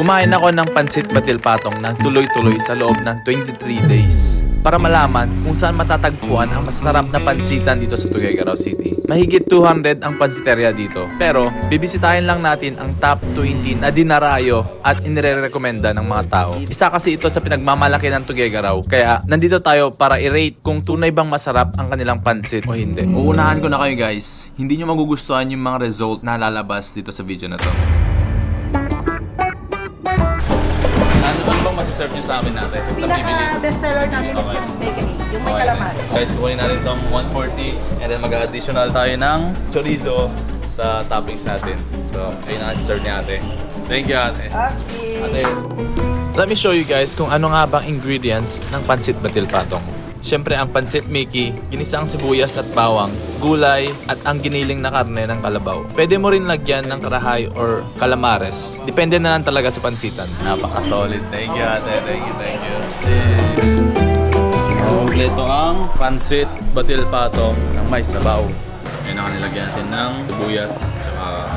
Kumain ako ng pansit batil patong ng tuloy-tuloy sa loob ng 23 days para malaman kung saan matatagpuan ang masarap na pansitan dito sa Tuguegarao City. Mahigit 200 ang pansiteria dito. Pero bibisitahin lang natin ang top 20 na dinarayo at inire-recommenda ng mga tao. Isa kasi ito sa pinagmamalaki ng Tuguegarao. Kaya nandito tayo para i-rate kung tunay bang masarap ang kanilang pansit o hindi. Uunahan ko na kayo guys. Hindi nyo magugustuhan yung mga result na lalabas dito sa video na to. Masiserve nyo sa amin natin? Pinaka-bestseller namin is yung bakery, yung may calamares. Guys, kukunin natin itong 140 and then mag-additional tayo ng chorizo sa toppings natin. So, ayun ang serve ni ate. Thank you ate. Okay. Ate. Let me show you guys kung ano nga bang ingredients ng pansit batil patong. Siyempre ang pansit Mickey, ginisang sibuyas at bawang, gulay at ang giniling na karne ng kalabaw. Pwede mo rin lagyan ng karahay or calamares. Depende na lang talaga sa pansitan. Napaka-solid. Thank you ate. Thank you, thank you. Kompleto ang pansit batil patong ng may sabaw. Yan ang nilagyan natin ng sibuyas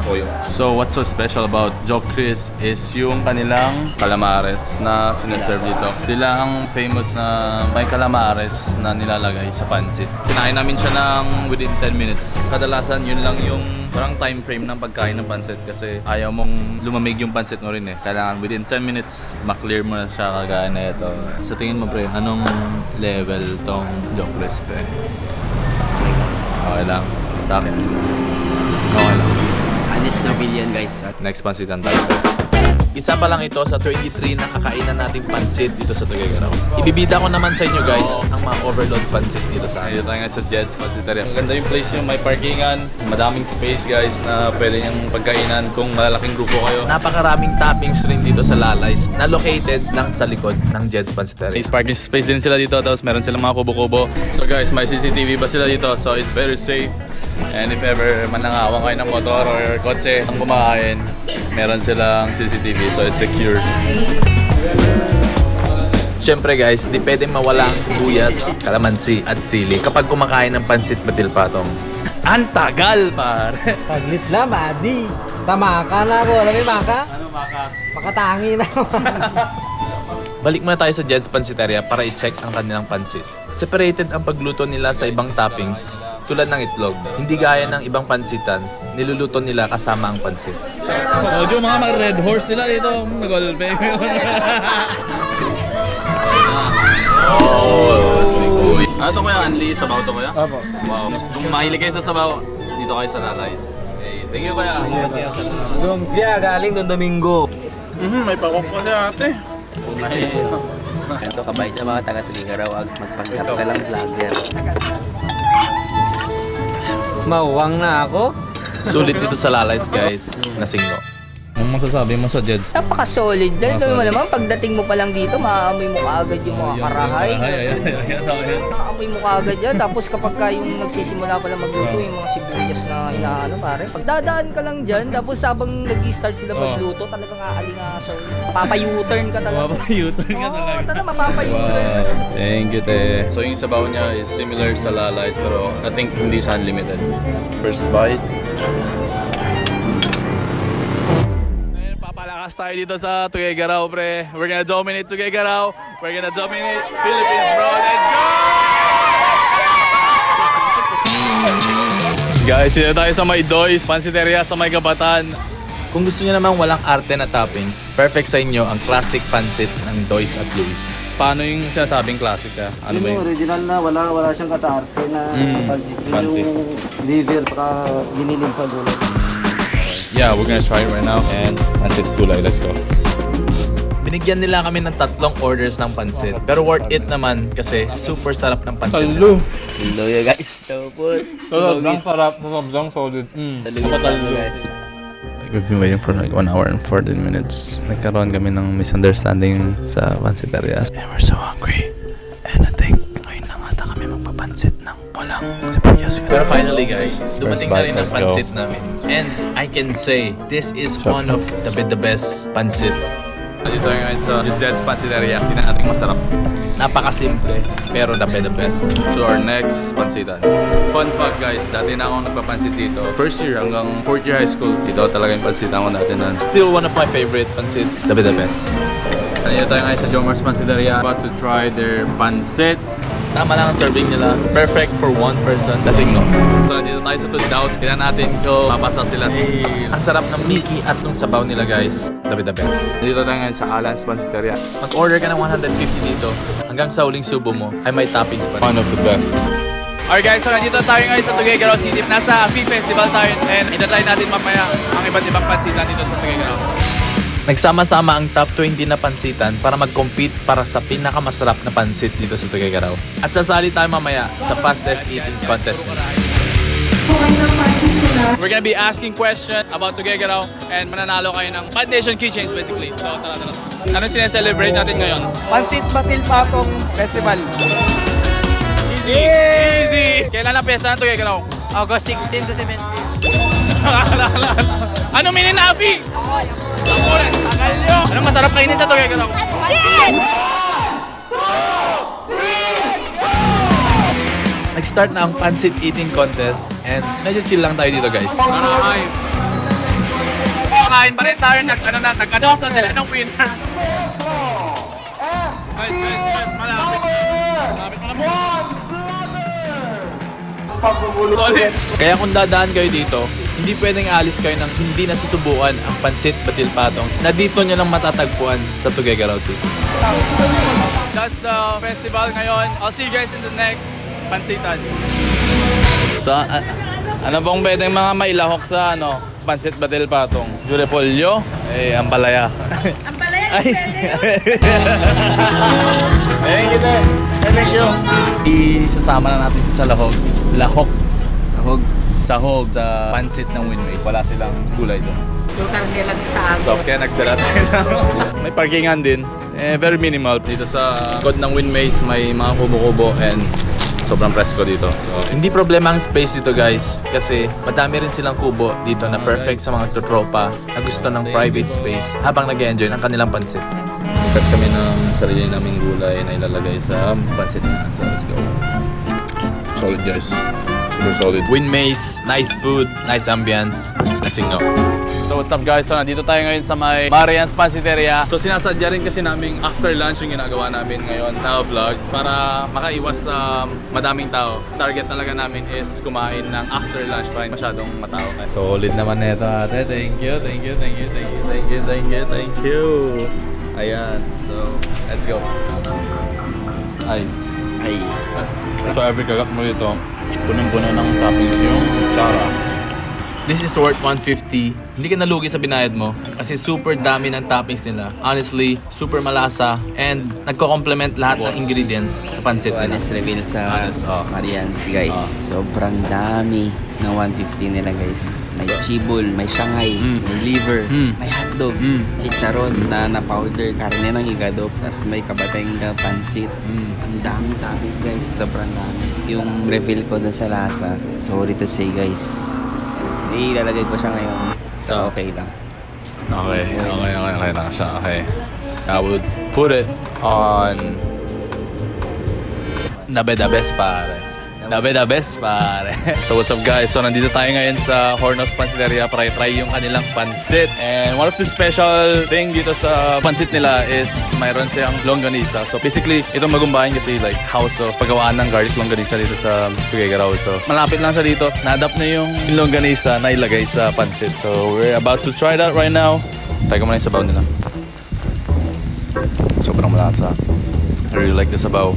toyo. So what's so special about Joe Chris is yung kanilang calamares na sinaserve dito. Sila ang famous na may calamares na nilalagay sa pansit. Kinain namin siya ng within 10 minutes. Kadalasan yun lang yung parang time frame ng pagkain ng pansit kasi ayaw mong lumamig yung pansit mo rin eh. Kailangan within 10 minutes maklear mo na siya kagaya na ito. Sa tingin mo pre, anong level tong Joe Chris pre? Okay lang. Sa akin. Okay lang. Honest Rebellion guys. At Next pansitan tayo. Isa pa lang ito sa 23 na kakainan nating pansit dito sa Tuguegarao. Ibibida ko naman sa inyo guys ang mga overload pansit dito sa akin. Dito tayo ngayon sa Jed's Pansiteria. Ang ganda yung place yung may parkingan, madaming space guys na pwede niyang pagkainan kung malalaking grupo kayo. Napakaraming toppings rin dito sa Lalays na located lang sa likod ng Jed's Pansiteria. May parking space din sila dito tapos meron silang mga kubo-kubo. So guys, may CCTV ba sila dito? So it's very safe. And if ever manangawan kayo ng motor or kotse ang kumakain, meron silang CCTV so it's secure. Siyempre guys, di pwedeng mawala ang sibuyas, kalamansi at sili kapag kumakain ng pansit batil patong. Ang tagal pare! Taglit na, buddy. Tamaka na ako. Alam mo yung maka? Ano maka? Makatangi na ako. Balik muna tayo sa Jed's Pansiteria para i-check ang kanilang pansit. Separated ang pagluto nila sa ibang toppings tulad ng itlog. Hindi gaya ng ibang pansitan, niluluto nila kasama ang pansit. Oh, yung mga mga red horse sila dito, nag-olpe. Oh, si Kuya. Ano to kuya? Anli? Sabaw to kuya? Opo. Wow. Kung mahilig kayo sa sabaw, dito kayo sa Lalays. Hey, thank you kuya. Lumpia, galing doon Domingo. Mhm, may pakok pa siya ate. ito kabait sa mga taga Tuligaraw at magpanggap ka lang vlogger. Mawang na ako. Sulit dito sa Lalays guys, nasinggo. Ang masasabi mo sa Jeds? Napaka-solid. Dahil mo naman, pagdating mo pa lang dito, maamoy mo kaagad yung mga karahay. Ay, ay, ay, ay, ay. Maamoy mo kaagad yan. Tapos kapag ka yung nagsisimula pa lang magluto, yung mga sibuyas na inaano pare, pagdadaan ka lang dyan, tapos habang nag-start sila magluto, talagang aalingasaw. Papayuturn ka talaga. Mapapayutan ka Oo, talaga. talaga mapapayuturn ka. Wow. Thank you, te. So yung sabaw niya is similar sa Lalays pero I think hindi siya unlimited. First bite. Ngayon, papalakas tayo dito sa Tuguegarao, pre. We're gonna dominate Tuguegarao. We're gonna dominate Philippines, bro. Let's go! Guys, dito tayo sa may Doys, Pansiteria sa may Kabatan. Kung gusto niyo namang walang arte na toppings, perfect sa inyo ang classic pansit ng Doys at Luis. Paano yung sinasabing classic ka? Ano ba Yung yun? original na wala wala siyang kataarte na Mm, pansit. Yun pansit. Yung liver saka giniling dulo. Yeah, we're gonna try it right now. And pansit gulay, let's go. Binigyan nila kami ng tatlong orders ng pansit. Pero worth it naman kasi super sarap ng pansit. Talo. Luya guys. Tapos. Sobrang sarap, sobrang solid. Mm. Talo guys. We've been waiting for like 1 hour and 14 minutes. Nagkaroon kami ng misunderstanding sa pansiteria. And we're so hungry. And I think ngayon na ata kami magpapansit ng walang sibuyas. Pero finally guys, dumating na rin ang pansit namin. And I can say, this is one of the, the best pansit Dito ngayon sa Giselle's Pansiteria. Tingnan natin masarap. Napakasimple, pero the the best. So our next pansitan. Fun fact guys, dati na ako nagpapansit dito. First year hanggang fourth year high school, dito talaga yung pansitan ko natin na still one of my favorite pansit, the the best. Nandito tayo ngayon sa Jomar's Pansiteria. About to try their pansit. Tama lang ang serving nila. Perfect for one person. Lasing no. So, nandito tayo sa Tundaos. Tignan natin kung mapasa sila. Ang sarap ng Mickey at nung sabaw nila guys. The best the best. Nandito tayo ngayon sa Alan's Pansiteria. Mag-order ka ng 150 dito. Hanggang sa huling subo mo ay may toppings pa. One of the best. Alright guys, so nandito tayo ngayon sa Tuguegarao City. Nasa FI Festival tayo and itatry natin mamaya ang iba't ibang pansitan dito sa Tuguegarao. Nagsama-sama ang top 20 na pansitan para mag-compete para sa pinakamasarap na pansit dito sa Tuguegarao. At sasali tayo mamaya sa fastest eating contest nila. We're gonna be asking question about Tuguegarao and mananalo kayo ng Pan Nation keychains basically. So tara tara. Ano sineselebrate natin ngayon? Pansit Batil Patong Festival. Easy! Easy! Kailan ang pesa ng Tuguegarao? August 16 to 17. ano mininabi? Ako rin, tagal nyo! Anong masarap kainin sa Tuguegarao? Nag-start na ang pancit eating contest and medyo chill lang tayo dito guys. Maramay! Kain pa rin tayo, nag, ano na, nag-ados na sila ng winner. Guys, guys, guys, malapit. Malapit, malapit. Solid. Kaya kung dadaan kayo dito, hindi pwedeng alis kayo ng hindi nasusubukan ang pansit batil patong na dito nyo lang matatagpuan sa Tuguegarao City. That's the festival ngayon. I'll see you guys in the next pansitan. So, ano bang pwedeng mga mailahok sa ano, pansit batil patong? Jurepolyo? Eh, ampalaya. Ampalaya, Ay. pwede. Thank you, sir. Thank you. Isasama na natin siya sa lahog. Lahok. Sahog. Sahog sa pansit ng Winways. Wala silang gulay doon. Yung karne lang sa akin. So, kaya nagdala tayo may parkingan din. Eh, very minimal. Dito sa god ng Winways, may mga kubo-kubo and sobrang presko dito. So, hindi problema ang space dito guys kasi madami rin silang kubo dito na perfect sa mga tropa na gusto ng private space habang nag enjoy ng kanilang pansit. Tapos kami ng sarili naming gulay na ilalagay sa pansit na. So, let's go. Solid guys. Super solid. Win Maze, nice food, nice ambience. Lasing no. So what's up guys? So nandito tayo ngayon sa may Marian's Pansiteria. So sinasadya rin kasi namin after lunch yung ginagawa namin ngayon na vlog para makaiwas sa madaming tao. Target talaga namin is kumain ng after lunch para hindi masyadong matao. Solid naman nito ate. Thank you, thank you, thank you, thank you, thank you, thank you, thank you. Ayan. So, let's go. Ay. Ay. So every kagat mo dito, punong-puno ng toppings yung chara. This is worth 150. Hindi ka nalugi sa binayad mo kasi super dami ng toppings nila. Honestly, super malasa and nagko-complement lahat ng ingredients sa pansit nila. Honest reveal sa Honest, oh. Marians guys. Oh. Sobrang dami ng 150 nila guys. May chibol, may shanghai, Mm. may liver, Mm. may hotdog, Mm. chicharon na na-powder, karne ng higado, tapos may kabateng na pansit. Mm. Ang daming toppings guys, sobrang dami. Yung reveal ko dun sa lasa, sorry to say guys, ilalagay ko siya ngayon. So okay lang. Okay, okay, okay, okay lang siya. Okay. I would put it on Nabe the best pare. Nabe the best pare. so what's up guys? So nandito tayo ngayon sa Hornos Pansiteria para i-try yung kanilang pansit. And one of the special thing dito sa pansit nila is mayroon silang longganisa. So basically, itong magumbahan kasi like house of pagawaan ng garlic longganisa dito sa Tuguegarao. So malapit lang siya dito. Na-adapt na yung longganisa na ilagay sa pansit. So we're about to try that right now. Try ko muna yung sabaw nila. Sobrang malasa. I really like the sabaw.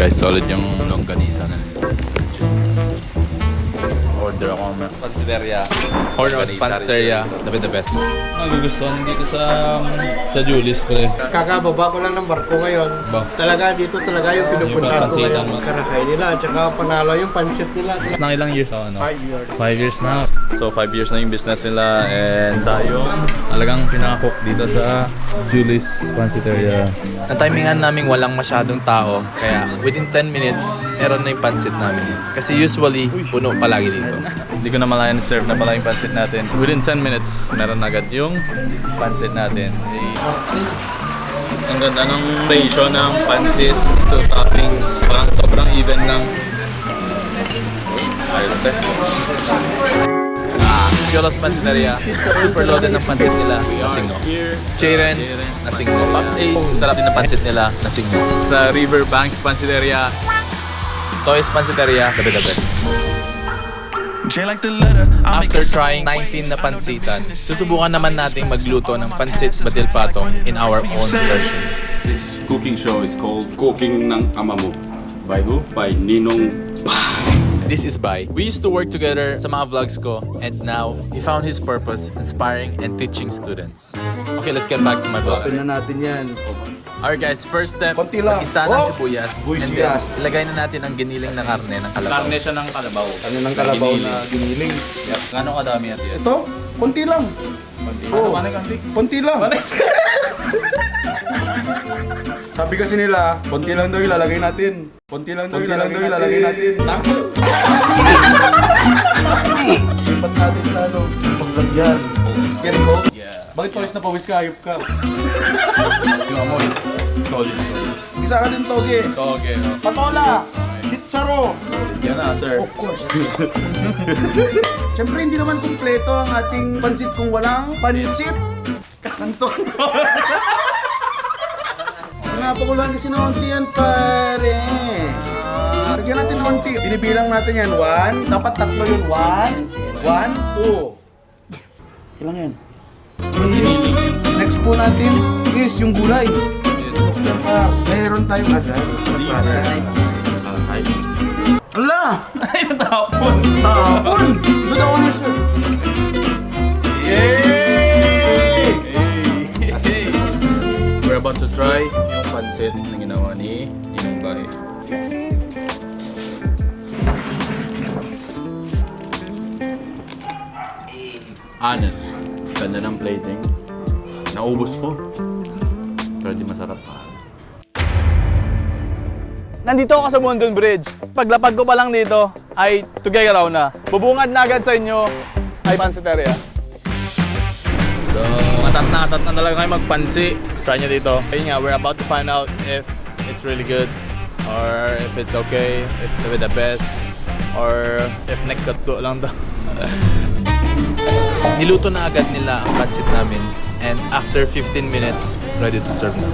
Guys, solid yung longganisa na Order ako ng Pansideria. Hornos Pansideria. The the best. Nagugustuhan dito sa sa Julis pre. Kakababa ko lang ng barko ngayon. Ba? Talaga dito talaga yung pinupuntahan ko pansitan ngayon. mo. Karakay nila at saka panalo yung pansit nila. Na ilang years ako ano? Five years. Five years na. So, 5 years na yung business nila and tayo. Talagang pinaka-cook dito sa Julis Pansiteria. Na-timingan namin walang masyadong tao. Kaya within 10 minutes, meron na yung pansit namin. Kasi usually, puno palagi dito. Hindi ko na malayan serve na pala yung pansit natin. Within 10 minutes, meron agad yung pansit natin. Ang ganda ng ratio ng pansit to toppings. Parang sobrang even lang. Ayos ba? Ah, Piolos Pansiteria. Super loaded ng pansit nila. Nasingo. Chirens, nasingo. Pops Ace, sarap din na pansit nila. Nasingo. Sa Riverbanks Pansiteria. Toys Pansiteria, the best. After trying 19 na pansitan, susubukan naman nating magluto ng pansit batil patong in our own version. This cooking show is called Cooking ng Ama Mo. By who? By Ninong This is Bai. We used to work together sa mga vlogs ko and now he found his purpose inspiring and teaching students. Okay, let's get back to my vlog. na natin yan. Alright guys, first step, Konti lang. isa ng Oh! sibuyas. Sibuyas. And then, ilagay na natin ang giniling na karne ng kalabaw. Karne siya ng kalabaw. Ano ng kalabaw na giniling? Gano'ng kadami yan siya? Ito, konti lang. Ano ba kanti? Konti lang. Sabi kasi nila, konti lang daw ilalagay natin. Konti lang daw ilalagay, ilalagay natin. Lipat natin sa ano, paglagyan. Get ko? Bakit pawis na pawis ka? Ayop ka. Yung amoy, solid. Isa ka din toge. Okay, Patola. Chitsaro. yan na sir. Of course. Siyempre, hindi naman kumpleto ang ating pansit kung walang pansit. Kanton. Napakuluhan kasi ng onti yan, pare. Lagyan natin ng onti. Binibilang natin yan. One. Dapat tatlo yun. One. One, two. Ilang yan? Next po natin is yung gulay. Ah, Meron tayong agad. Ala! Ay, natapon! Tapon! Daw ano siya. Yay! We're about to try yung pansit na ginawa ni Ninong Bay. Honest. Ganda ng plating. Naubos ko. Pero di masarap pa. Nandito ako sa Bondon Bridge. Paglapag ko pa lang dito ay Tugigaraw na. Bubungad na agad sa inyo ay Pansiteria. So, matat na atat na talaga kayo magpansi. Try nyo dito. Ayun nga, we're about to find out if it's really good or if it's okay, if it's the best or if next lang daw. Niluto na agad nila ang pansit namin and after 15 minutes, ready to serve na.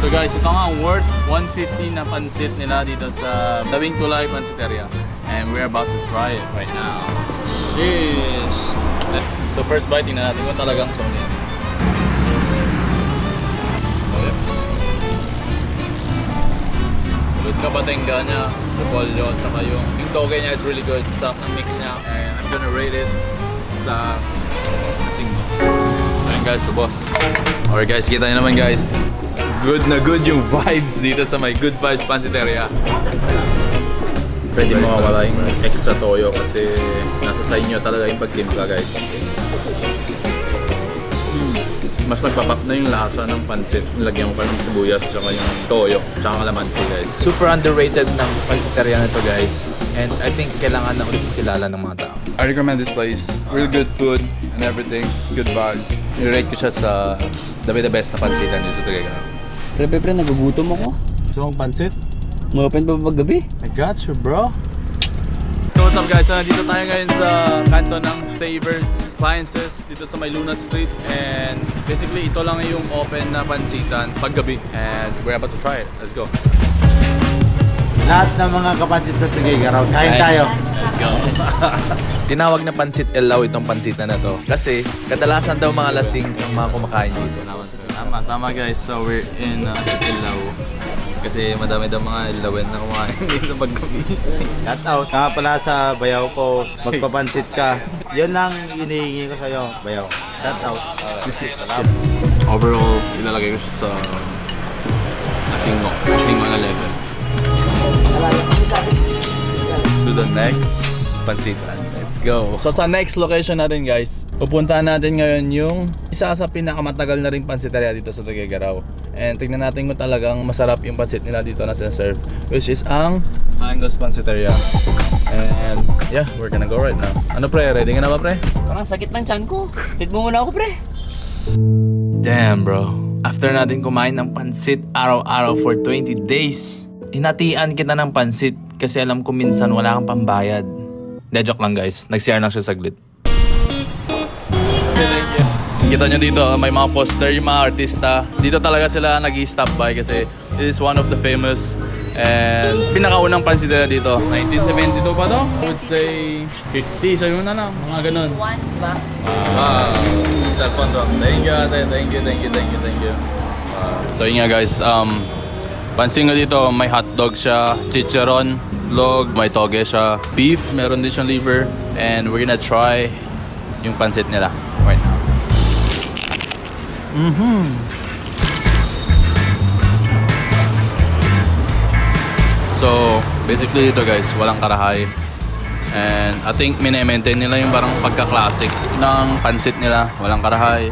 So guys, ito nga worth 150 na pansit nila dito sa Dawing Tulay Pansiteria. And we're about to try it right now. Cheers! So first bite, tingnan natin kung talagang solid. Good kapatingga niya, repolyo, at saka yung, yung toge niya is really good. Sarap ng mix niya. And I'm gonna rate it sa asing mo. Ayun guys, subos. Alright guys, kita nyo naman guys. Good na good yung vibes dito sa may Good Vibes Pansiteria. Pwede mawawala yung extra toyo kasi nasa sa inyo talaga yung pagtimpla guys. Mas nagpapap na yung lasa ng pansit. Lagyan mo pa ng sibuyas tsaka yung toyo tsaka kalamansi guys. Super underrated ng pansiteria na to guys. And I think kailangan na ulit kilala ng mga tao. I recommend this place. Real good food and everything. Good vibes. I-rate ko siya sa the, the best na pansitan dito sa Tagaytay. Pre, pre, pre, nagugutom ako. Gusto mong pansit? Ma-open pa ba paggabi? I got you bro. What's up guys? So, nandito tayo ngayon sa kanto ng Savers Appliances dito sa may Luna Street and basically ito lang yung open na pansitan paggabi and we're about to try it. Let's go. Lahat ng mga kapansit sa Tugigaraw, kain tayo. Let's go. Tinawag na pansit elaw itong pansitan na to. Kasi kadalasan daw mga lasing ang mga kumakain dito. Tama, tama guys. So we're in uh, Ilaw. Kasi madami daw mga ilawin na kumain dito paggabi. Shout out. Nga pala sa bayaw ko, magpapansit ka. Yun lang inihingi ko sa'yo, bayaw. Shout out. Overall, ilalagay ko siya sa asingo. Asingo na level. To the next pansitan. Let's go. So sa next location natin guys, pupuntahan natin ngayon yung isa sa pinakamatagal na ring pansiteria dito sa Tuguegarao. And tignan natin kung talagang masarap yung pansit nila dito na sinaserve. Which is ang Angus Pansiteria. And yeah, we're gonna go right now. Ano pre, ready ka na ba pre? Parang sakit ng chan ko. Hit mo muna ako, pre. Damn bro. After natin kumain ng pansit araw-araw for 20 days, hinatian kita ng pansit kasi alam ko minsan wala kang pambayad. De, joke lang guys. Nag-CR lang siya saglit. Kita nyo dito, may mga poster, yung mga artista. Dito talaga sila nag stop by kasi this is one of the famous and pinakaunang pansitera dito. 1972 pa to? I would say 50, sabi mo na lang, mga ganun. One, ba? Wow, cellphone to. Thank you, ate. Thank you, thank you, thank you, thank you. So yun nga guys, um, pansin nga dito, may hotdog siya, chicharon, log, may toge siya, beef, meron din siyang liver, and we're gonna try yung pansit nila right now. So, basically dito guys, walang karahay. And I think mine-maintain nila yung parang pagka-classic ng pansit nila. Walang karahay.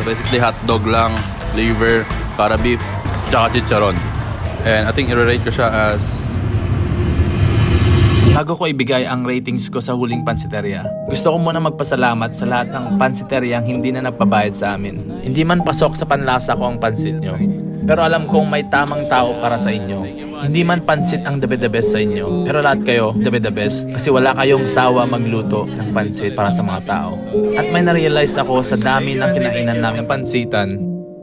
So basically hotdog lang, liver, para beef, tsaka chicharon. And I think i-rate ko siya as Bago ko ibigay ang ratings ko sa huling pansiteria, gusto ko muna magpasalamat sa lahat ng pansiteria ang hindi na nagpabayad sa amin. Hindi man pasok sa panlasa ko ang pansit nyo. Pero alam kong may tamang tao para sa inyo. Hindi man pansit ang the the best sa inyo. Pero lahat kayo, the the best. Kasi wala kayong sawa magluto ng pansit para sa mga tao. At may na-realize ako sa dami ng kinainan naming pansitan,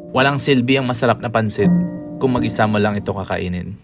walang silbi ang masarap na pansit kung mag-isa mo lang ito kakainin.